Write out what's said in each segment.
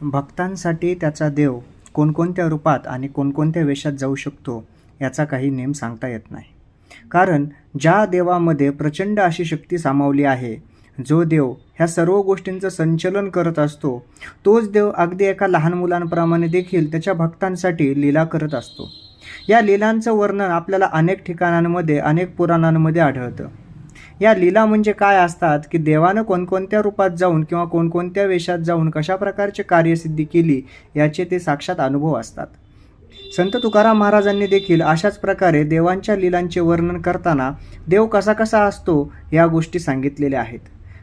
भक्तांसाठी त्याचा देव कोणकोणत्या रूपात आणि कोणकोणत्या वेशात जाऊ शकतो याचा काही नेम सांगता येत नाही. कारण ज्या देवामध्ये प्रचंड अशी शक्ती सामावली आहे जो देव ह्या सर्व गोष्टींचं संचलन करत असतो तोच देव अगदी एका लहान मुलांप्रमाणे देखील त्याच्या भक्तांसाठी लीला करत असतो. या लीलांचं वर्णन आपल्याला अनेक ठिकाणांमध्ये अनेक पुराणांमध्ये आढळतं. या लीला म्हणजे काय असतात? की देवानं कोणकोणत्या रूपात जाऊन किंवा कोणकोणत्या वेशात जाऊन कशा प्रकारची कार्यसिद्धी केली याचे ते साक्षात अनुभव असतात. संत तुकाराम महाराजांनी देखील अशाच प्रकारे देवांच्या लीलांचे वर्णन करताना देव कसा कसा असतो या गोष्टी सांगितलेल्या आहेत.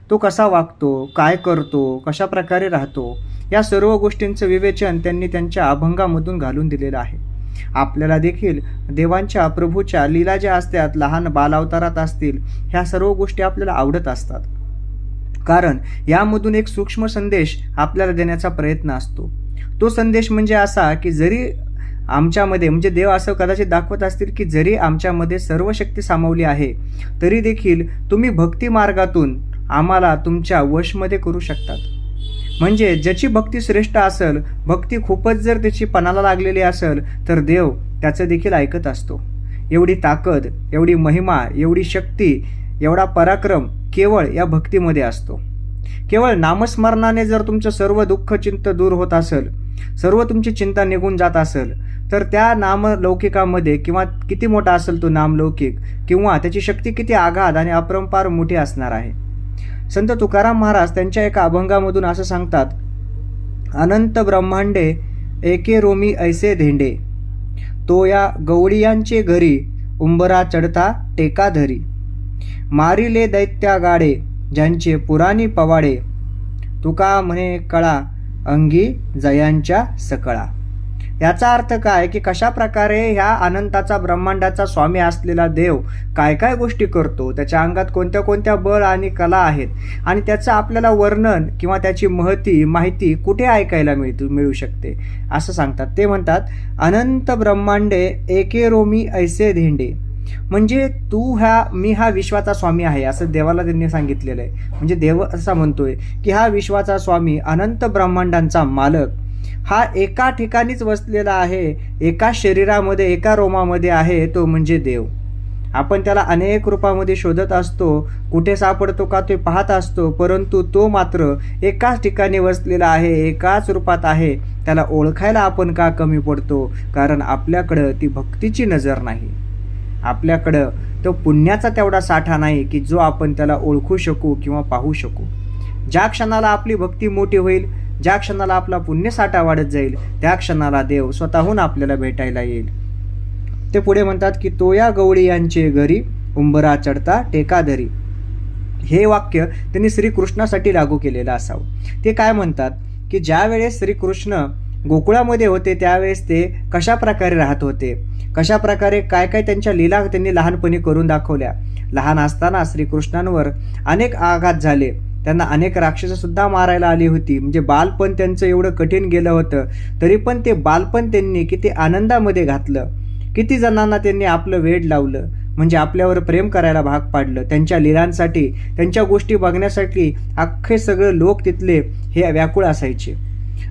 तो कसा वागतो काय करतो कशा प्रकारे राहतो या सर्व गोष्टींचं विवेचन त्यांनी त्यांच्या अभंगामधून घालून दिलेलं आहे. आपल्याला देखील देवांच्या प्रभूच्या लीला ज्या असतात लहान बालावतारात असतील ह्या सर्व गोष्टी आपल्याला आवडत असतात. कारण यामधून एक सूक्ष्म संदेश आपल्याला देण्याचा प्रयत्न असतो. तो संदेश म्हणजे असा की जरी आमच्यामध्ये म्हणजे देव असं कदाचित दाखवत असतील की जरी आमच्यामध्ये सर्व शक्ती सामावली आहे तरी देखील तुम्ही भक्ती मार्गातून आम्हाला तुमच्या वशमध्ये करू शकतात. म्हणजे ज्याची भक्ती श्रेष्ठ असेल भक्ती खूपच जर त्याची पणाला लागलेली असेल तर देव त्याचं देखील ऐकत असतो. एवढी ताकद एवढी महिमा एवढी शक्ती एवढा पराक्रम केवळ या भक्तीमध्ये असतो. केवळ नामस्मरणाने जर तुमचं सर्व दुःख चिंत दूर होत असेल सर्व तुमची चिंता निघून जात असेल तर त्या नामलौकिकामध्ये किंवा किती मोठा असेल तो नामलौकिक किंवा त्याची शक्ती किती आघात आणि अपरंपार मोठी असणार आहे. संत तुकाराम महाराज त्यांच्या एका अभंगामधून असं सांगतात अनंत ब्रह्मांडे एके रोमी ऐसे धेंडे. तो या गवळियांचे घरी उंबरा चढता टेका धरी. मारिले दैत्या गाडे ज्यांचे पुराणी पवाडे. तुका म्हणे कळा अंगी जयांच्या सकळा. याचा अर्थ काय की कशा प्रकारे ह्या अनंताचा ब्रह्मांडाचा स्वामी असलेला देव काय काय गोष्टी करतो त्याच्या अंगात कोणत्या कोणत्या बळ आणि कला आहेत आणि त्याचं आपल्याला वर्णन किंवा त्याची महती माहिती कुठे ऐकायला मिळतो मिळू शकते? असं सांगतात. ते म्हणतात अनंत ब्रह्मांडे एके रोमी ऐसे धेंडे. म्हणजे तू ह्या मी हा विश्वाचा स्वामी आहे असं देवाला त्यांनी सांगितलेलं आहे. म्हणजे देव असा म्हणतोय की हा विश्वाचा स्वामी अनंत ब्रह्मांडांचा मालक हा एका ठिकाणीच वसलेला आहे एका शरीरामध्ये एका रोमामध्ये आहे तो म्हणजे देव. आपण त्याला अनेक रूपामध्ये शोधत असतो कुठे सापडतो का ते पाहत असतो परंतु तो मात्र एकाच ठिकाणी वसलेला आहे एकाच रूपात आहे. त्याला ओळखायला आपण का कमी पडतो? कारण आपल्याकडं ती भक्तीची नजर नाही. आपल्याकडं तो पुण्याचा तेवढा साठा नाही की जो आपण त्याला ओळखू शकू किंवा पाहू शकू. ज्या क्षणाला आपली भक्ती मोठी होईल ज्या क्षणाला आपला पुण्यसाठा वाढत जाईल त्या क्षणाला देव स्वतःहून आपल्याला भेटायला येईल. ते पुढे म्हणतात की तोया गवळी यांचे घरी उंबरा चढता टेकाधरी हे वाक्य त्यांनी श्रीकृष्णासाठी लागू केलेलं असावं. ते काय म्हणतात? की ज्या वेळेस श्रीकृष्ण गोकुळामध्ये होते त्यावेळेस ते कशा प्रकारे राहत होते? कशा प्रकारे काय काय त्यांच्या लीला त्यांनी लहानपणी करून दाखवल्या? लहान असताना श्रीकृष्णांवर अनेक आघात झाले. त्यांना अनेक राक्षसंसुद्धा मारायला आली होती. म्हणजे बालपण त्यांचं एवढं कठीण गेलं होतं. तरी पण ते बालपण त्यांनी किती आनंदामध्ये घातलं. किती जणांना त्यांनी आपलं वेड लावलं. म्हणजे आपल्यावर प्रेम करायला भाग पाडलं. त्यांच्या लीलांसाठी त्यांच्या गोष्टी बघण्यासाठी अख्खे सगळे लोक तिथले हे व्याकुळ असायचे.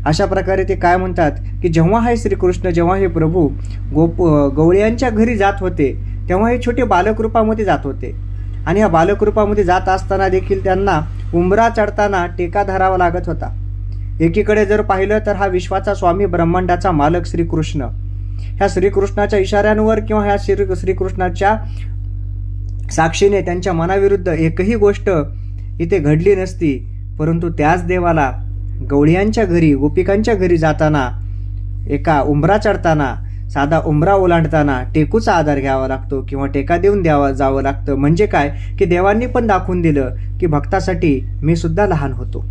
अशा प्रकारे ते काय म्हणतात की जेव्हा हे श्रीकृष्ण जेव्हा हे प्रभू गोप गवळ्यांच्या घरी जात होते तेव्हा हे छोटे बालकृपामध्ये जात होते. आणि ह्या बालकृपामध्ये जात असताना देखील त्यांना उंबरा चढताना टेका धरावा लागत होता. एकीकडे जर पाहिलं तर हा विश्वाचा स्वामी ब्रह्मांडाचा मालक श्रीकृष्ण. ह्या श्रीकृष्णाच्या इशाऱ्यांवर किंवा ह्या श्री श्रीकृष्णाच्या साक्षीने त्यांच्या मनाविरुद्ध एकही गोष्ट इथे घडली नसती परंतु त्याच देवाला गवळियांच्या घरी गोपिकांच्या घरी जाताना एका उंबरा चढताना साधा उंबरा ओलांडताना टेकूचा आधार घ्यावा लागतो किंवा टेका देऊन द्यावा जावं लागतं. म्हणजे काय? की देवांनी पण दाखवून दिलं की भक्तासाठी मी सुद्धा लहान होतो.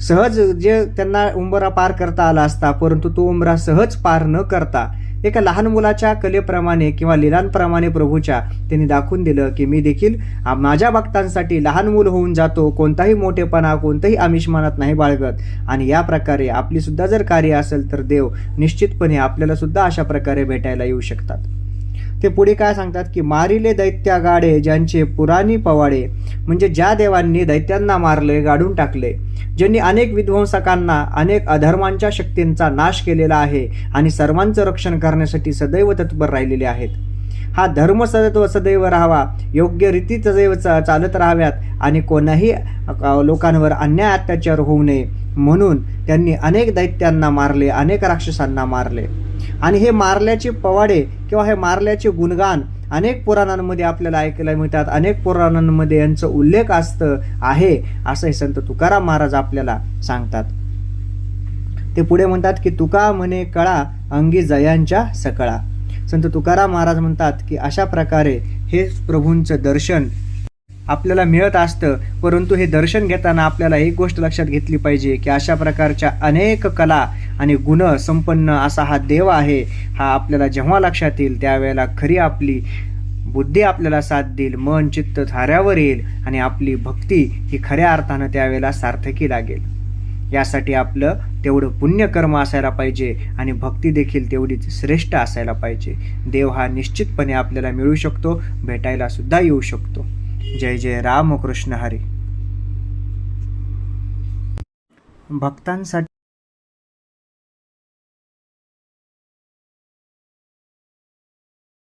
सहज जे त्यांना उंबरा पार करता आला असता परंतु तो उंबरा सहज पार न करता एका लहान मुलाच्या कलेप्रमाणे किंवा लिलांप्रमाणे प्रभूच्या त्यांनी दाखवून दिलं की मी देखील माझ्या भक्तांसाठी लहान मूल होऊन जातो कोणताही मोठेपणा कोणताही आमिषमानात नाही बाळगत. आणि या प्रकारे आपली सुद्धा जर कार्य असेल तर देव निश्चितपणे आपल्याला सुद्धा अशा प्रकारे भेटायला येऊ शकतात. ते पुढे काय सांगतात की मारिले दैत्या गाडे ज्यांचे पुराणी पवाडे म्हणजे ज्या देवांनी दैत्यांना मारले गाडून टाकले ज्यांनी अनेक विध्वंसकांना अनेक अधर्मांच्या शक्तींचा नाश केलेला आहे आणि सर्वांचं रक्षण करण्यासाठी सदैव तत्पर राहिलेले आहेत. हा धर्म सदैव सदैव राहावा. योग्य रीती सदैव चा- चालत राहाव्यात आणि कोणाही लोकांवर अन्याय अत्याचार होऊ नये. म्हणून त्यांनी अनेक दैत्यांना मारले अनेक राक्षसांना मारले. आणि हे मारल्याचे पवाडे किंवा हे मारल्याचे गुणगान अनेक पुराणांमध्ये आपल्याला ऐकायला मिळतात. अनेक पुराणांमध्ये यांचं उल्लेख असतं आहे असं हे संत तुकाराम महाराज आपल्याला सांगतात. ते पुढे म्हणतात की तुका म्हणे कळा अंगी जयांच्या सकळा. संत तुकाराम महाराज म्हणतात की अशा प्रकारे हे प्रभूंचं दर्शन आपल्याला मिळत असतं. परंतु हे दर्शन घेताना आपल्याला एक गोष्ट लक्षात घेतली पाहिजे की अशा प्रकारच्या अनेक कला आणि गुण संपन्न असा हा देव आहे. हा आपल्याला जेव्हा लक्षात येईल त्यावेळेला खरी आपली बुद्धी आपल्याला साथ देईल मन चित्त थाऱ्यावर येईल आणि आपली भक्ती ही खऱ्या अर्थानं त्यावेळेला सार्थकी लागेल. यासाठी आपलं तेवढं पुण्यकर्म असायला पाहिजे आणि भक्ती देखील तेवढीच श्रेष्ठ असायला पाहिजे. देव हा निश्चितपणे आपल्याला मिळू शकतो भेटायला सुद्धा येऊ शकतो. जय जय राम कृष्ण हरी. भक्तांसाठी